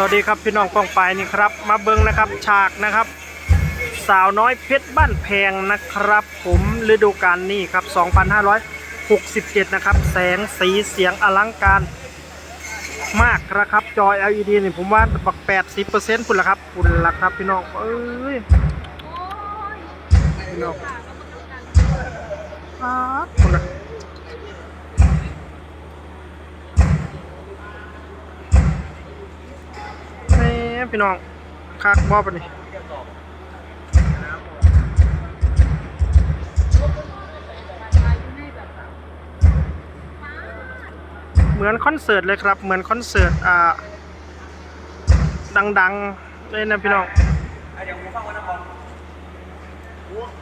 สวัสดีครับพี่น้องกองปลายนี่ครับ มาเบิ้งนะครับฉากนะครับ สาวน้อยเพชรบ้านแพงนะครับ ผมฤดูกาลนี้ครับ 2567 นะครับ แสงสีเสียงอลังการมากนะครับ จอ LED นี่ผมว่าบัก 80%พุ่นละครับพุ่นละครับพี่น้องเอ้ยพี่น้องอ้าว พี่น้องคักบอปนี่เหมือนคอนเสิร์ตเลยครับ เหมือนคอนเสิร์ตอ่าดังๆเลยนะพี่น้อง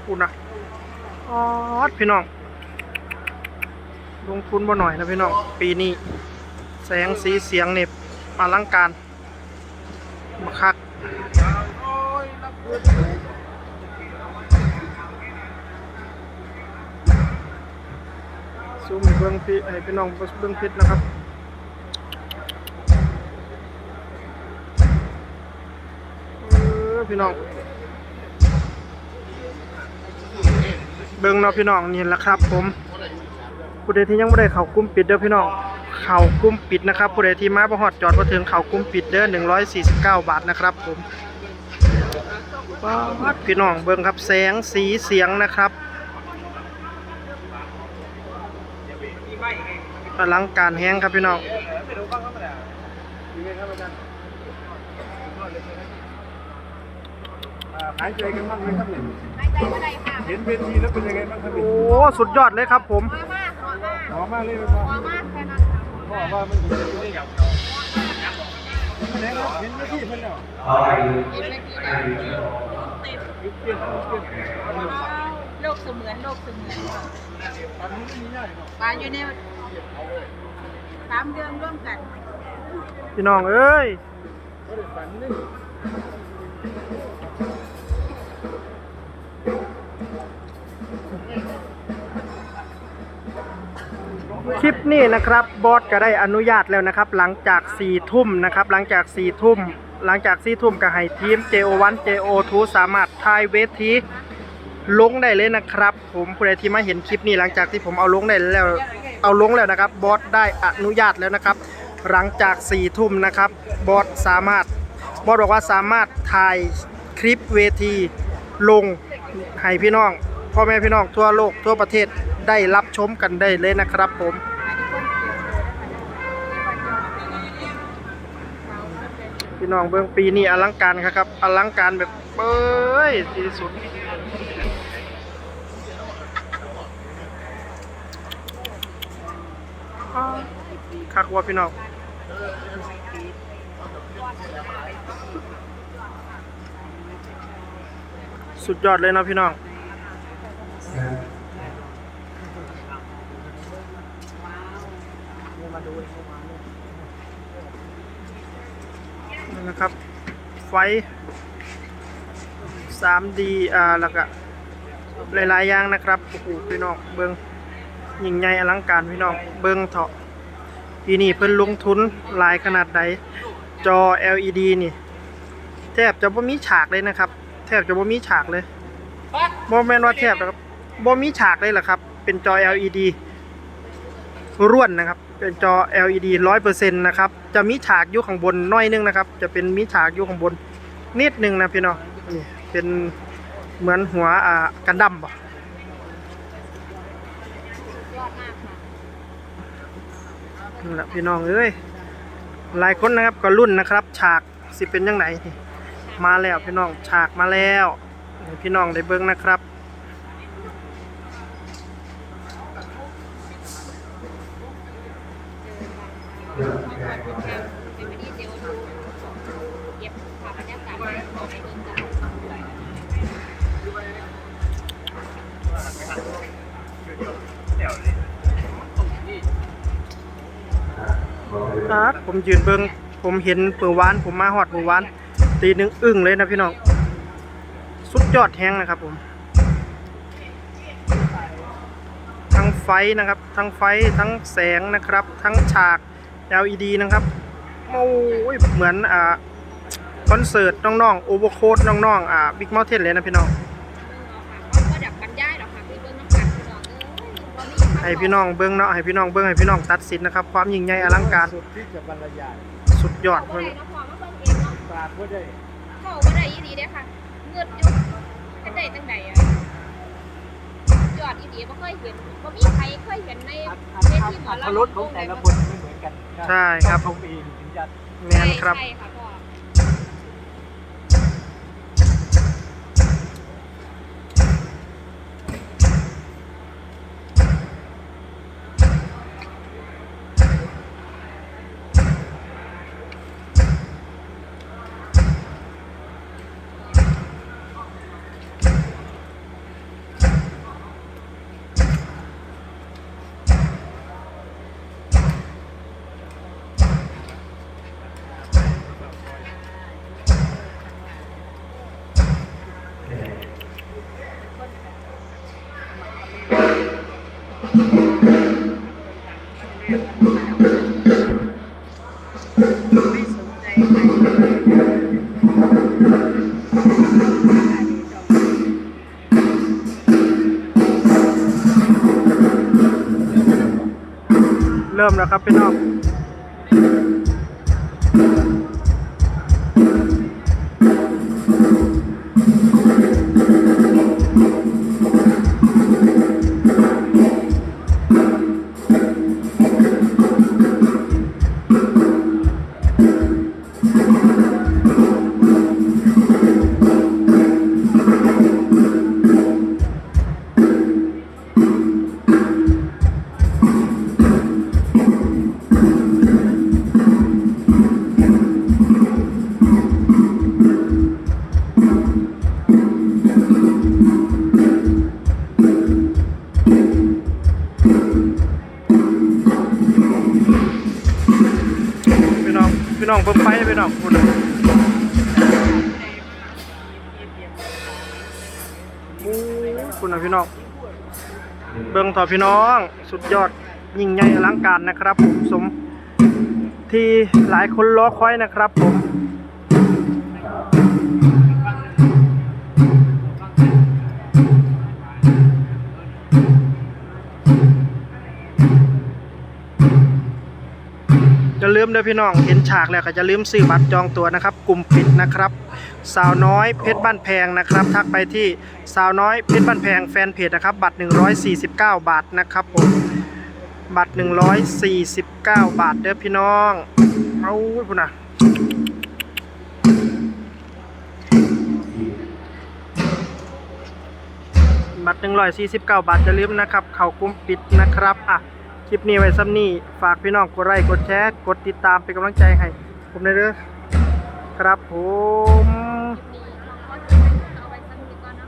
พูดนะอ๋อพี่น้อง ลงทุนบ่หน่อยนะพี่น้อง ปีนี้ แสงสีเสียงเนี่ยอลังการ คักซูมเบื้องพี่ให้พี่น้องเบื้องพิษนะครับเออพี่น้อง เบิ่งเนาะพี่น้องนี่แหละครับ ผมผู้ใดที่ยังไม่ได้เข้ากลุ่มปิดเด้อพี่น้อง เข้ากลุ่มปิดนะครับผู้ใดที่มาประหอดจอดมาถึงเข้ากลุ่มปิดเด้อ149 บาทนะครับผมว้าดพี่น้องเบิ่งครับแสงสีเสียงนะครับอลังการแห้งครับพี่น้องหายใจกันบ้างไหมครับเนี่ยเห็นเวทีแล้วเป็นยังไงบ้างครับโอ้ สุดยอดเลยครับผมหอมมากเลยไหมครั บพ่อว่ามันเป็นยังไงครับเห็นเวทีเพิ่นแล้วเปลี่ยนเปลี่ยนโลกเสมือนโลกเสมือนตอนนี้ไม่มีง่ายหรอกปลาอยู่ในสามเดือนร่วมกันพี่น้องเอ้ย ก็ได้ฝันนี่ คลิปนี้นะครับบอสก็ได้อนุญาตแล้วนะครับ หลังจาก4ี่ทุ่มนะครับหลังจาก4ี่ทุ่มหลังจาก4ี่ทุ่มก็ให้ทีม JO1 JO2 สามารถทายเวทีลงได้เลยนะครับ ผมผู้ใดที่มาเห็นคลิปนี้หลังจากที่ผมเอาลงได้แล้วเอาลงแล้วนะครับบอสได้อนุญาตแล้วนะครับ หลังจาก4ี่ทุ่มนะครับบอสสามารถบอสบอกว่าสามารถถ่ายคลิปเวทีลงให้พี่น้องพ่อแม่พี่น้องทั่วโลกทั่วประเทศ ได้รับชมกันได้เลยนะครับผมพี่น้องเบื้องปีนี้อลังการครับอลังการแบบเบ้ยที่สุดคักว่าพี่น้องสุดยอดเลยนะพี่น้อง นี่นะครับ ไฟ 3D อ่าแล้วก็หลายๆอย่างนะครับโอ้โหพี่น้องเบิงยิ่งใหญ่อลังการพี่น้องเบิงเถาะปีนี้เพิ่นลงทุนหลายขนาดใดจอ LED นี่ แทบจะบ่มีฉากเลยนะครับ แทบจะบ่มีฉากเลยบ่แม่นว่าแทบนะครับบ่มีฉากเลยล่ะครับ เป็นจอ LED ร่วนนะครับ เป็นจอ LED 100%นะครับ จะมีฉากอยู่ข้างบนน้อยนึงนะครับ จะเป็นมีฉากอยู่ข้างบนนิดนึงนะพี่น้องนี่เป็นเหมือนหัวอ่ากันดั้มบ่นั่แหละพี่น้องเอ้ยหลายคนนะครับก็รุ่นนะครับ ฉากสิเป็นยังไงมาแล้วพี่น้องฉากมาแล้วพี่น้องได้เบิ่งนะครับ ครับผมยืนเบิงผมเห็นเปือวาน ผมมาหอดเปือวาน ตีหนึ่งอึ้งเลยนะพี่น้อง สุดยอดแห้งนะครับผม ทั้งไฟนะครับ ทั้งไฟทั้งแสงนะครับ ทั้งฉาก LED นะครับโอ้ยเหมือนอ่าคอนเสิร์ตน้องๆโอเวอร์โคดน้องๆอ่าบิ๊กมอลเทนเลยนะพี่น้องเขาก็ดับบรรยายหรอกค่ะพี่เบิ้งน้ำกันพี่น้องเอ้ยบ่มีให้พี่น้องเบิ้งเนาะให้พี่น้องเบิ้งให้พี่น้องตัดสินนะครับ ความยิ่งใหญ่อลังการสุดที่จะบรรยายสุดยอดเขาเลบ่ยได้เนาะพอมาเบิ่งเองเนาะปากก็ได้เขาบ่ได้อีหลีเด้อค่ะเงือดอยู่เป็นได้จังไดอะยอดอีหลีบ่เคยเห็นบ่มีใครเคยเห็นในอัเวตทีหมอลำรสของแต่ละคนไม่เหมือน กันใช่ครับ ต้องชมเองถึงจะ แมนครับ ใช่ค่ะพ่อเริ่มแล้วครั บ พี่น้องคุณน่ะโอ้คุณนะพี่น้อง เบิ่งต่อพี่น้อง สุดยอดยิ่งใหญ่อลังการนะครับผมสมที่หลายคนรอคอยนะครับผม ด้อพี่น้อง เห็นฉากแล้วก็จะลืมซื้อบัตรจองตัวนะครับ กลุ่มปิดนะครับ สาวน้อยเพชรบ้านแพงนะครับ ทักไปที่สาวน้อยเพชรบ้านแพงแฟนเพจนะครับ บัตร 149 บาทนะครับผมบัตร 149 บาทเด้อพี่น้อง เอาพุ่นนะบัตร 149 บาทจะลืมนะครับ เข้ากลุ่มปิดนะครับอะ คลิปนี้ไว้ซ้ำนี่ฝากพี่น้องกดไลค์กดแชร์กดติดตามเป็นกำลังใจให้ ผมเลยเด้อครับผม